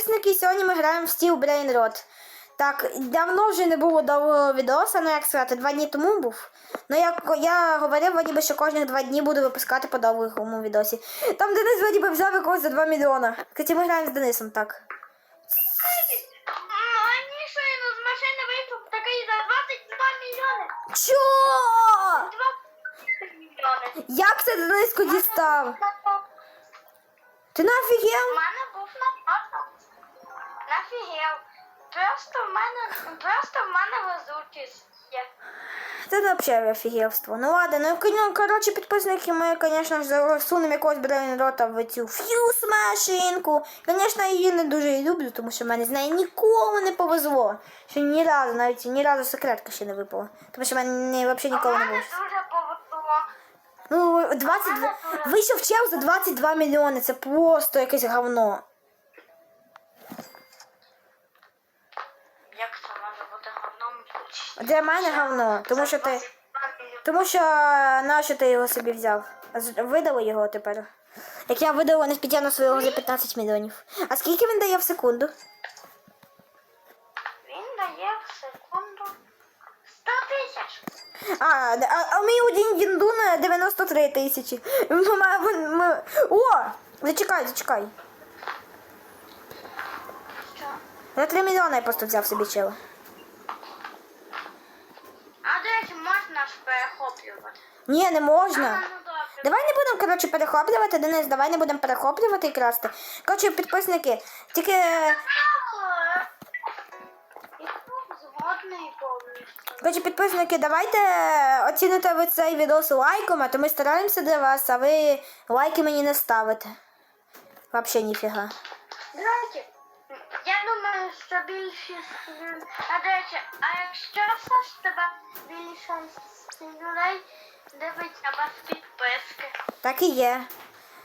підписники, сьогодні ми граємо в Steel Brain Rot. Так, давно вже не було довгого відоса, ну як сказати, два дні тому був. Ну як я говорив, вроді би, що кожних два дні буду випускати по довгому відосі. Там Денис вроді би взяв якогось за 2 мільйона. Кстати, ми граємо з Денисом, так. Щойно з машини вийшов такий за 22 мільйони. Чо? 20 мільйони. Як це Дениску дістав? Ти У мене був напад. Нафігел. Просто в мене, просто в мене везучість є. Це взагалі офігівство. Ну ладно, ну кон- коротше, підписники ми, звісно ж, засунемо якогось брейнрота в цю фьюз машинку. Звісно, її не дуже і люблю, тому що в мене з нею ніколи не повезло. Що ні разу, навіть ні разу секретка ще не випала. Тому що в мене не, взагалі ніколи не було. дуже повезло. Ну, 22... вийшов чел за 22 мільйони. Це просто якесь говно. Як це може бути говном? Для мене говно, тому що ти. Тому що нащо ти його собі взяв? Видали його тепер. Як я видала на спеціально свого за 15 мільйонів. А скільки він дає в секунду? Він дає в секунду 100 тисяч. А, а, а мій один Діндун 93 тисячі. О! Зачекай, зачекай. Що? За 3 мільйони я просто взяв собі чела. А до речі, можна ж перехоплювати. Ні, не можна. Ну. Давай не будемо, коротше, перехоплювати, Денис, давай не будемо перехоплювати і красти. Коротше, підписники, тільки. Був. Коротше, підписники, давайте оціните ви цей відос лайком, а то ми стараємося для вас, а ви лайки мені не ставите. Вообще ніфіга. Я думаю, що більшість лю- А до речі, а якщо все ж тебе більшість людей дивиться без підписки. Так і є.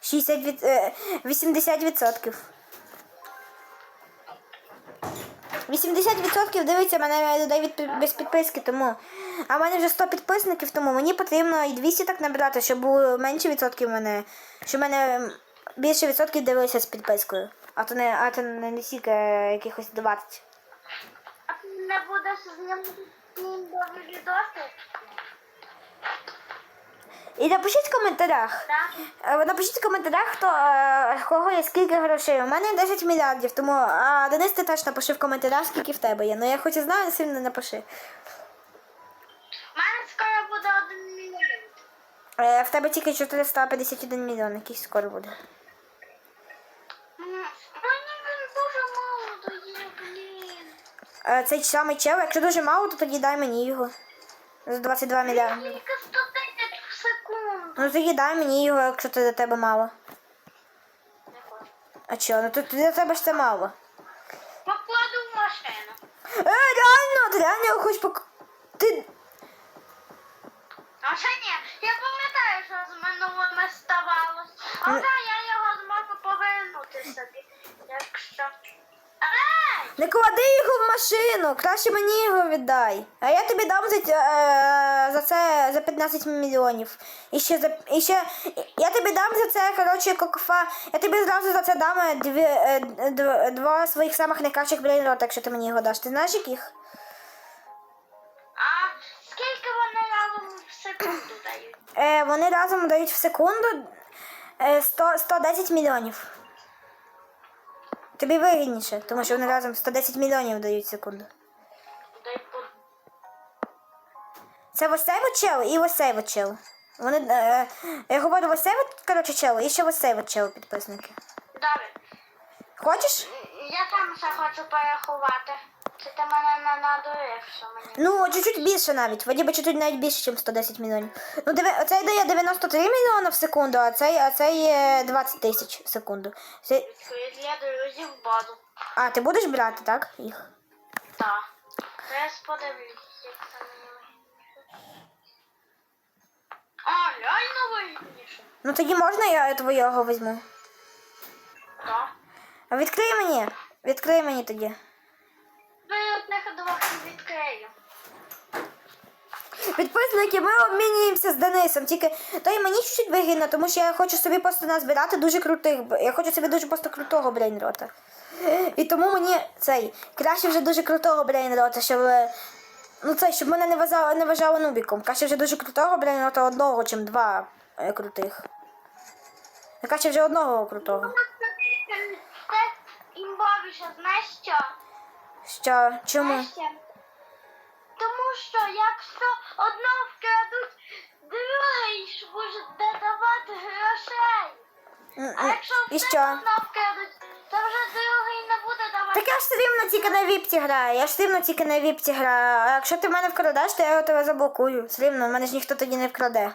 60 від... е, 80%. 80% дивиться мене людей від без підписки, тому. А в мене вже 100 підписників, тому мені потрібно і 200 так набирати, щоб було менше відсотків мене. Щоб мене більше відсотків дивилися з підпискою. А то не, а то не, не стільки якихось 20. А ти не будеш з ним нові відоси? І напишіть в коментарях. Так? Е, Напишіть в коментарях, хто е, кого є скільки грошей. У мене 10 мільярдів, тому а Денис ти теж напиши в коментарях, скільки в тебе є. Ну я хоч і знаю, сильно напиши. У мене скоро буде один мільйон. Е, в тебе тільки 451 мільйон, якийсь скоро буде. Цей самий чел, якщо дуже мало, то тоді дай мені його. За 22 мільярди. Тільки 100 тисяч в секунду. Ну тоді дай мені його, якщо це для тебе мало. Не хочу. А чого? Ну то для тебе ж це мало. Покладу в машину. Е, реально, ти реально хоч пок... Ти. А ще ні, я пам'ятаю, що з минулими ставалось. Але я його зможу повернути собі, якщо. Не клади його в машину, краще мені його віддай. А я тобі дам за, е, за це за 15 мільйонів. І ще за і ще я тобі дам за це, коротше, кокофа. Я тобі зразу за це дам е, дві, е, два своїх самих найкращих брейнрота, якщо ти мені його даш. Ти знаєш яких? А скільки вони разом в секунду дають? Е, вони разом дають в секунду е, 100, 110 мільйонів. Тобі вигідніше, тому що вони разом 110 мільйонів дають в секунду. Це ось цей от чел і ось цей вот чел. Вони, е, я говорю ось цей от, коротше, чел, і ще ось цей чел, підписники. Добре. Хочеш? Я сам ще хочу порахувати. Чи ти мене не надуєш, що мені? Ну, чуть-чуть більше навіть. Вроді би чуть-чуть навіть більше, ніж 110 мільйонів. Ну, диви, оцей дає 93 мільйони в секунду, а цей, а цей е, 20 тисяч в секунду. Це... Для друзів базу. А, ти будеш брати, так? Їх? Так. Зараз подивлюсь, як це мені. А, реально вигідніше. Ну тоді можна я твого візьму. Так. А Відкрий мені. Відкрий мені тоді. Одних двох відкрию. Підписники, ми обмінюємося з Денисом. Тільки то й мені чуть-чуть вигідно, тому що я хочу собі просто назбирати дуже крутих. Я хочу собі дуже просто крутого брейнрота. І тому мені цей краще вже дуже крутого брейнрота, щоб. Ну це, щоб мене не вважало, не вважало нубіком. Краще вже дуже крутого брейнрота одного, чим два е, крутих. Ну, Краще вже одного крутого. Це імбовіше, знаєш що? Що? Чому? Тому що якщо одного вкрадуть, другий ж буде додавати грошей. А якщо І все що? одного вкрадуть, то вже другий не буде давати. Так я ж все рівно тільки на віпці граю. Я ж все рівно тільки на віпці граю. А якщо ти в мене вкрадеш, то я його тебе заблокую. Все рівно, в мене ж ніхто тоді не вкраде.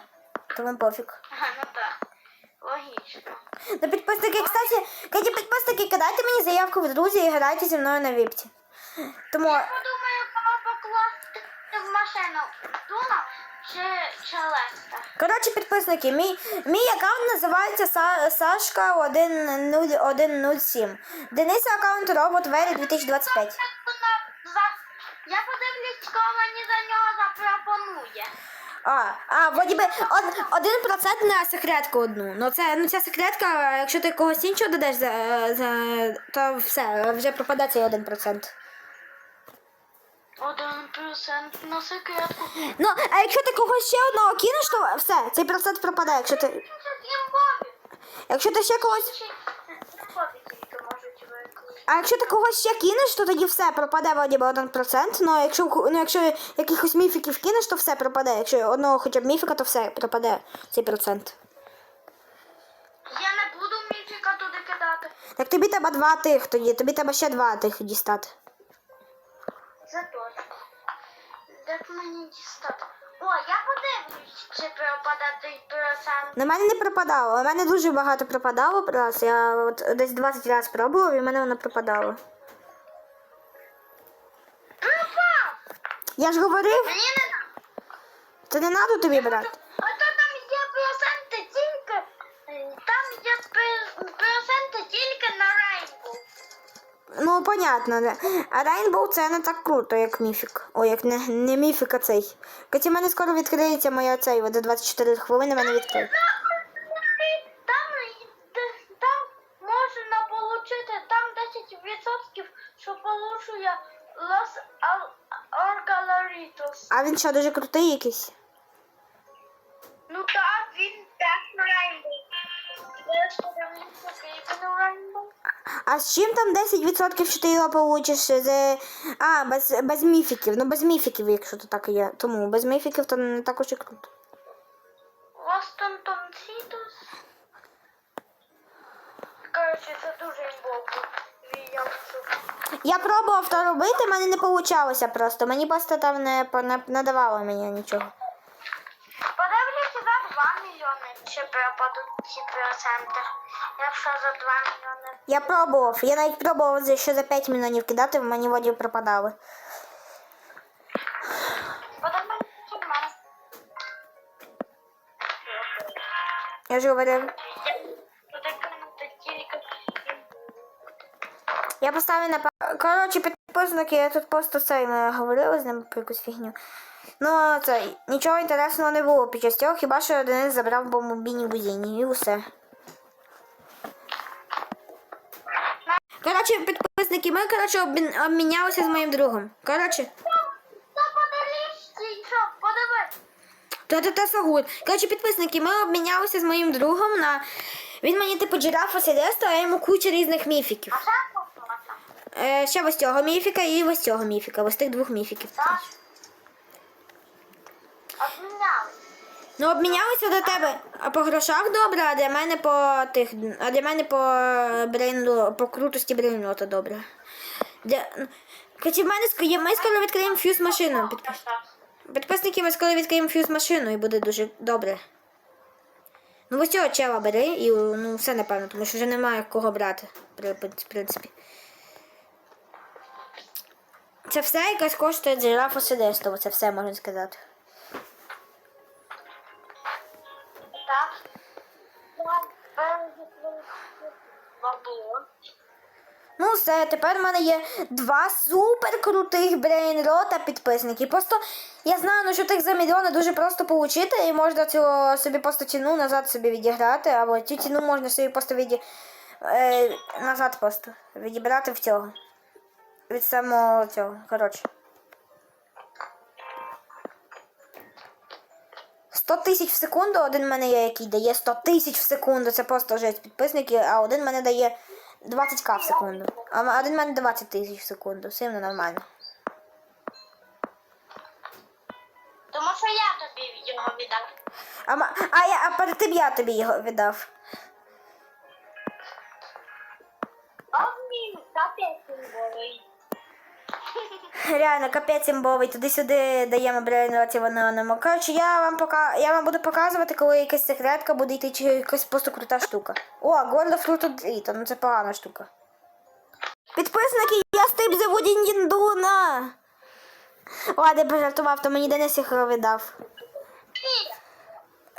Тому пофіг. Ага, ну так. Логічно. Ну, підписники, кстати, кстати, підписники, кидайте мені заявку в друзі і грайте зі мною на віпці. Тому Я подумаю, кого покласти в машину. Дуна чи, чи Леста? Коротше, підписники, мій, мій аккаунт називається Са, Сашка 10107. Дениса аккаунт робот Вері 2025. Я подивлюсь, кого мені за нього запропонує. А, а, вроді би од- один процент на секретку одну. Ну це ну ця секретка, якщо ти когось іншого додаш за, за то все, вже пропаде цей один процент. Один процент на секретку. Ну, а якщо ти когось ще одного кинеш, то все, цей процент пропаде. Якщо ти, якщо ти ще когось. А якщо ти когось ще кинеш, то тоді все пропаде вроді би один процент. Ну а якщо ну, якщо якихось міфіків кинеш, то все пропаде. Якщо одного хоча б міфіка, то все пропаде цей процент. Я не буду міфіка туди кидати. Так тобі треба два тих тоді, тобі треба ще два тих дістати. Це б мені дістати? О, я подивлюсь, чи пропаде той процент. На мене не пропадало. У мене дуже багато пропадало раз. Я от десь 20 разів пробував і в мене воно пропадало. Пропав! Я ж говорив, Мені не це не треба тобі брати. Ну, понятно, да. А Rainbow це не так круто, як міфік. Ой, як не, не міфік, а цей. В мене скоро відкриється моя цей, за 24 хвилини мене відкриє. Там, там можна получити там 10%, що получує Al- Orgalaritos. А він що, дуже крутий якийсь? А з чим там 10% що ти його получиш? З... А, без, без міфіків. Ну без міфіків, якщо то так і є. Тому без міфіків то не також і круто. Citus. Коротше, це дуже імбовий. Я пробував то робити, мене не вийшло просто. Мені просто там не, не, не давало мені нічого. Подивлюся за 2 чи пропадуть ці проценти. Якщо за 2 мільйони. Я пробував. Я навіть пробував ще за 5 мільйонів кидати, в мені воді пропадали. Я ж тільки. Я поставив на Коротше, підписники, я тут просто це ми говорили з ним про якусь фігню. Ну, це нічого інтересного не було під час цього, хіба що Денис забрав бомбіні бузіні і усе. Коротше, підписники, ми коротше обмін- обмінялися з моїм другом. Коротше, Та то то Сагуль. Коротше, підписники, ми обмінялися з моїм другом на. Він мені типу джирафа Селеста, а я йому куча різних міфіків. А ще попаса. Е, ще ось цього міфіка і ось цього міфіка, ось тих двох міфіків. Так. Обміняли. Ну, обмінялися до тебе а по грошах добре, а для мене по тих. А для мене по брейну, по крутості брейнота добре. Для... Хоча в мене ми скоро відкриємо фьюз машину. Підпис... Підписники, ми скоро відкриємо фьюз машину і буде дуже добре. Ну, ось цього чела бери і ну, все напевно, тому що вже немає кого брати, в принципі. Це все якось коштує джирафа Седестова, це все можна сказати. Ну, все, тепер в мене є два супер крутих брейнрота підписники. Просто я знаю, ну, що тих за мільйони дуже просто получити, і можна цю собі просто ціну назад собі відіграти, або цю ціну можна собі просто віді... Е, назад просто. Відібрати в цього. Від самого цього. Коротше. 100 тисяч в секунду, один в мене є, який дає 100 тисяч в секунду. Це просто жесть підписники, а один в мене дає 20к в секунду. А один в мене 20 тисяч в секунду. Сильно нормально. Тому що я тобі його віддав. А, а, я, а перед тим я тобі його віддав. Обмін капець болить. Реально, капець імбовий, туди-сюди даємо брейнротів анонимо. Коротше, я вам пока я вам буду показувати, коли якась секретка буде йти, чи якась просто крута штука. О, горло фруту дріто, ну це погана штука. Підписники, я стип за Діндуна. Ладно, пожартував, то мені Денис їх віддав.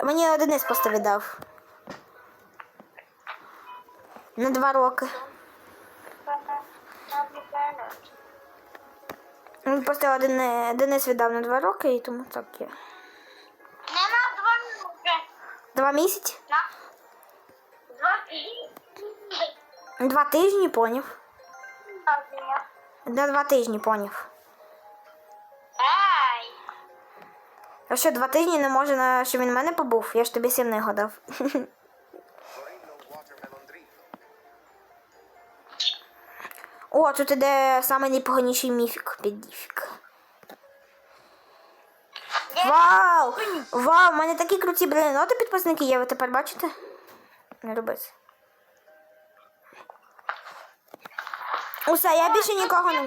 Мені Денис просто віддав. На два роки. Він просто один е, Денис віддав на два роки, і тому так є. Не на два минути. Два місяці? На два тижні. Два тижні поняв. На два тижні поняв. Ей! А що, два тижні не може, на що він в мене побув? Я ж тобі сім не гадав. О, тут іде саме найпоганіший міфік. Піддіфік. Вау! Вау, в мене такі круті бліноти підписники є, ви тепер бачите? Не роби це. Усе, я більше нікого не.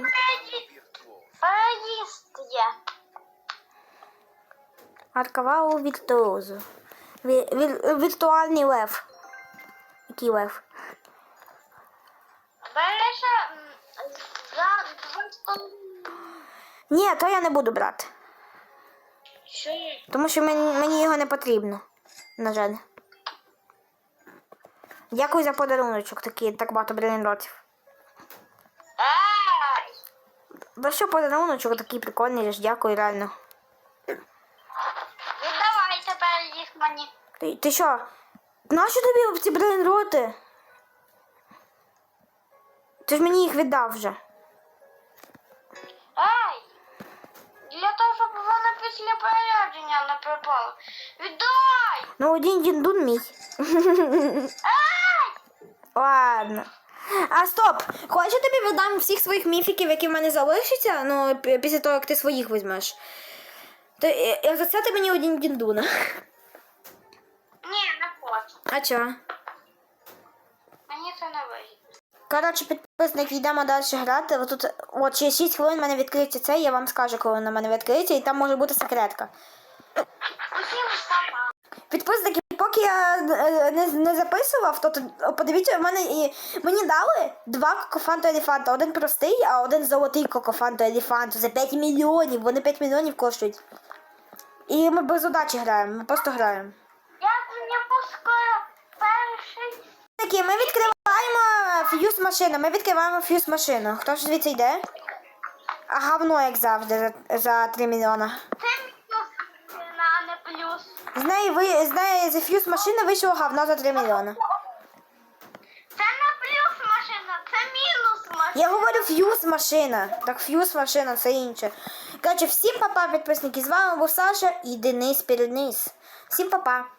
Переїзд є. Аркавау віртуозу. Ві- вір- Віртуальний лев. Який лев? Береш м, за два столу. Ні, то я не буду брати. Тому що мені, мені його не потрібно. На жаль. Дякую за подаруночок, такий, так багато брейнротів. Ей! За що подаруночок такий прикольний, ж дякую реально. Віддавай тепер їх мені. Ти, ти що? Нащо тобі ці брейнроти? Ти ж мені їх віддав вже. Для того, щоб вона після переродження не пропала. Віддай! Ну, один діндун мій. Ладно. А стоп! Хочеш я тобі віддам всіх своїх міфіків, які в мене залишаться, ну, після того, як ти своїх візьмеш. То е, е, за це ти мені один діндуна. Ні, не хочу. А чо? Мені це не вигідно. Коротше, підписники, йдемо далі грати. От тут, от через 6 хвилин в мене відкриється це, я вам скажу, коли на мене відкриється, і там може бути секретка. Підписники, поки я е, не, не записував, то тут, подивіться, в мене і мені дали два кокофанту елефанта. Один простий, а один золотий кокофанту елефанту за 5 мільйонів. Вони 5 мільйонів коштують. І ми без удачі граємо, ми просто граємо. Я не пускаю перший. Ми відкриваємо фьюз машину. Ми відкриваємо фьюз машину. Хто ж звідси йде? А говно, як завжди, за, за 3 мільйона. З неї ви з неї з фьюз машини вийшло говно за 3 мільйона. Це не плюс машина, це мінус машина. Я говорю фьюз машина. Так фьюз машина, це інше. Коротше, всім папа, підписники. З вами був Саша і Денис Передниз. Всім папа.